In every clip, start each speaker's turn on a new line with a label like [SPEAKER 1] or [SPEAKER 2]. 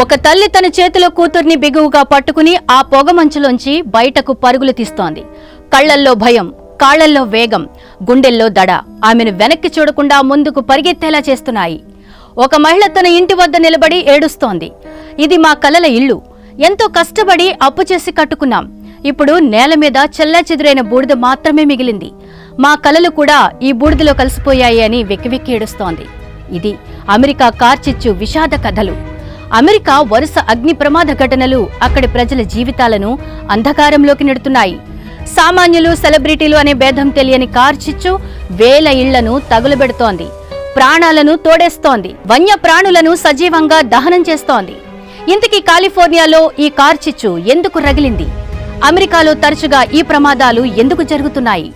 [SPEAKER 1] ఒక తల్లి తన చేతిలో కూతుర్ని బిగువుగా పట్టుకుని ఆ పొగమంచులోంచి బయటకు పరుగులు తీస్తోంది. కళ్ళల్లో భయం కాళ్ళల్లో వేగం గుండెల్లో దడ ఆమెను వెనక్కి చూడకుండా ముందుకు పరిగెత్తేలా చేస్తున్నాయి. ఒక మహిళ తన ఇంటి వద్ద నిలబడి ఏడుస్తోంది. ఇది మా కలల ఇల్లు. ఎంతో కష్టపడి అప్పు చేసి కట్టుకున్నాం. ఇప్పుడు నేల మీద చెల్లాచెదురైన బూడిద మాత్రమే మిగిలింది. మా కలలు కూడా ఈ బూడిదలో కలిసిపోయాయి అని వెక్కివెక్కి ఏడుస్తోంది. ఇది అమెరికా కార్చిచ్చు విషాద కథలు. అమెరికా వరుస అగ్ని ప్రమాద ఘటనలు అక్కడి ప్రజల జీవితాలను అంధకారంలోకి నెడుతున్నాయి. సామాన్యులు సెలబ్రిటీలు అనే భేదం తెలియని కార్చిచ్చు వేల ఇళ్ళను తగులబెడుతోంది. ప్రాణాలను తోడేస్తోంది. వన్య ప్రాణులను సజీవంగా దహనం చేస్తోంది. ఇంతకీ కాలిఫోర్నియాలో ఈ కార్చిచ్చు ఎందుకు రగిలింది? అమెరికాలో తరచుగా ఈ ప్రమాదాలు ఎందుకు జరుగుతున్నాయి?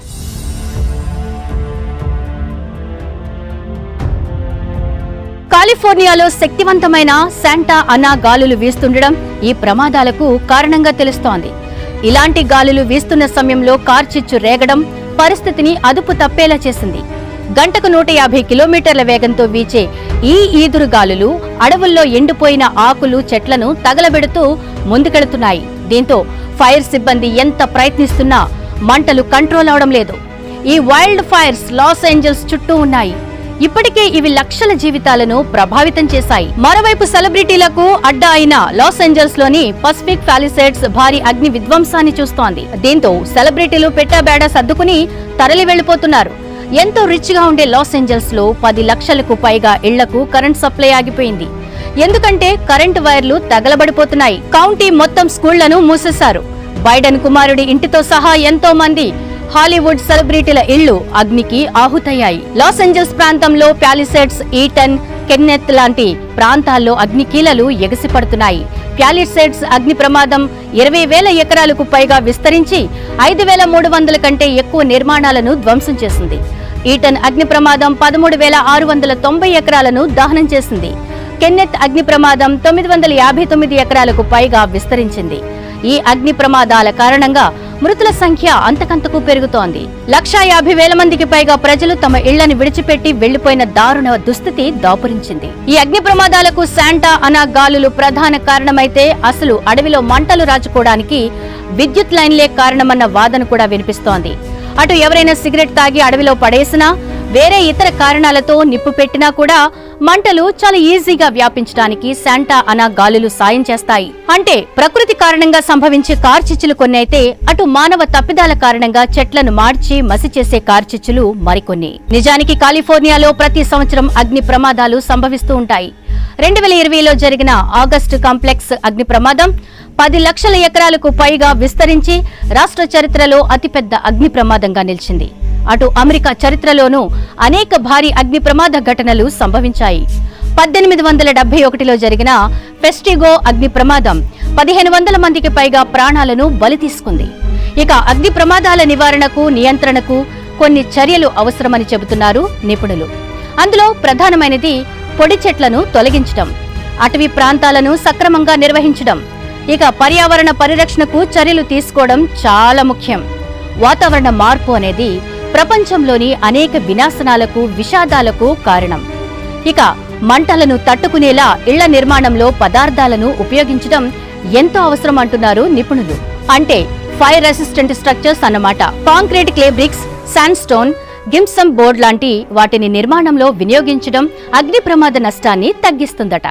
[SPEAKER 1] కాలిఫోర్నియాలో శక్తివంతమైన శాంటా అనా గాలులు వీస్తుండడం ఈ ప్రమాదాలకు కారణంగా తెలుస్తోంది. ఇలాంటి గాలులు వీస్తున్న సమయంలో కార్చిచ్చు రేగడం పరిస్థితిని అదుపు తప్పేలా చేసింది. గంటకు నూట యాభై కిలోమీటర్ల వేగంతో వీచే ఈ ఈదురు గాలులు అడవుల్లో ఎండిపోయిన ఆకులు చెట్లను తగలబెడుతూ ముందుకెడుతున్నాయి దీంతో ఫైర్ సిబ్బంది ఎంత ప్రయత్నిస్తున్నా మంటలు కంట్రోల్ అవడం లేదు. ఈ వైల్డ్ ఫైర్స్ లాస్ ఏంజల్స్ చుట్టూ ఉన్నాయి. ఇప్పటికే ఇవి లక్షల జీవితాలను ప్రభావితం చేశాయి. మరోవైపు సెలబ్రిటీలకు అడ్డా అయిన లాస్ ఏంజల్స్లోని పసిఫిక్ ఫాలిసెట్స్ భారీ అగ్ని విధ్వంసాన్ని చూస్తోంది. దీంతో సెలబ్రిటీలు పెట్టాబేడ సర్దుకుని తరలి వెళ్ళిపోతున్నారు ఎంతో రిచ్గా ఉండే లాస్ ఏంజల్స్లో పది లక్షలకు పైగా ఇళ్ళకు కరెంట్ సప్లై ఆగిపోయింది. ఎందుకంటే కరెంటు వైర్లు తగలబడిపోతున్నాయి. కౌంటీ మొత్తం స్కూళ్ళను మూసేశారు. బైడెన్ కుమారుడి ఇంటితో సహా ఎంతో మంది హాలీవుడ్ సెలబ్రిటీల ఇళ్ళు అగ్నికి ఆహుతయ్యాయి. లాస్ ఏంజల్స్ ప్రాంతంలో ప్యాలిసెట్స్ ఈటన్ కెన్నెత్ లాంటి ప్రాంతాల్లో అగ్నికీలలు ఎగసిపడుతున్నాయి. ప్యాలిసెట్స్ అగ్ని ప్రమాదం ఇరవై వేల ఎకరాలకు పైగా విస్తరించి ఐదు వేల మూడు వందల కంటే ఎక్కువ నిర్మాణాలను ధ్వంసం చేసింది. ఈటన్ అగ్ని ప్రమాదం పదమూడు వేల ఆరు వందల తొంభై ఎకరాలను దహనం చేసింది. కెన్నెత్ అగ్ని ప్రమాదం తొమ్మిది వందల యాభై తొమ్మిది ఎకరాలకు పైగా విస్తరించింది. ఈ అగ్ని ప్రమాదాల కారణంగా మృతుల సంఖ్య అంతకంతకు పెరుగుతోంది. లక్షా యాభై వేల మందికి పైగా ప్రజలు తమ ఇళ్ళను విడిచిపెట్టి వెళ్ళిపోయిన దారుణ దుస్థితి దాపురించింది. ఈ అగ్ని ప్రమాదాలకు శాంటా అనా గాలులు ప్రధాన కారణమైతే అసలు అడవిలో మంటలు రాచుకోవడానికి విద్యుత్ లైన్లే కారణమన్న వాదన కూడా వినిపిస్తోంది. అటు ఎవరైనా సిగరెట్ తాగి అడవిలో పడేసినా వేరే ఇతర కారణాలతో నిప్పు పెట్టినా కూడా మంటలు చాలా ఈజీగా వ్యాపించడానికి శాంటా అనా గాలులు సాయం చేస్తాయి. అంటే ప్రకృతి కారణంగా సంభవించే కార్చిచ్చులు కొన్ని అయితే అటు మానవ తప్పిదాల కారణంగా చెట్లను మార్చి మసి చేసే కార్చిచ్చులు మరికొన్ని. నిజానికి కాలిఫోర్నియాలో ప్రతి సంవత్సరం అగ్ని ప్రమాదాలు సంభవిస్తూ ఉంటాయి. రెండు వేల ఇరవైలో జరిగిన ఆగస్టు కాంప్లెక్స్ అగ్ని ప్రమాదం పది లక్షల ఎకరాలకు పైగా విస్తరించి రాష్ట్ర చరిత్రలో అతిపెద్ద అగ్ని ప్రమాదంగా నిలిచింది. అటు అమెరికా చరిత్రలోనూ అనేక భారీ అగ్ని ప్రమాద ఘటనలు సంభవించాయి. పద్దెనిమిది వందల డెబ్బై ఒకటిలో జరిగిన ఫెస్టిగో అగ్ని ప్రమాదం పదిహేను వందల మందికి పైగా ప్రాణాలను బలి తీసుకుంది. ఇక అగ్ని ప్రమాదాల నివారణకు నియంత్రణకు కొన్ని చర్యలు అవసరమని చెబుతున్నారు నిపుణులు. అందులో ప్రధానమైనది పొడి చెట్లను తొలగించడం అటవీ ప్రాంతాలను సక్రమంగా నిర్వహించడం ఇక పర్యావరణ పరిరక్షణకు చర్యలు తీసుకోవడం చాలా ముఖ్యం. వాతావరణ మార్పు అనేది ప్రపంచంలోని అనేక వినాశనాలకు విషాదాలకు కారణం. ఇక మంటలను తట్టుకునేలా ఇళ్ళ నిర్మాణంలో పదార్థాలను ఉపయోగించడం ఎంతో అవసరం అంటున్నారు నిపుణులు. అంటే ఫైర్ రెసిస్టెంట్ స్ట్రక్చర్స్ అన్నమాట. Concrete clay bricks sand stone gypsum board లాంటి వాటిని నిర్మాణంలో వినియోగించడం అగ్ని ప్రమాద నష్టాన్ని తగ్గిస్తుందట.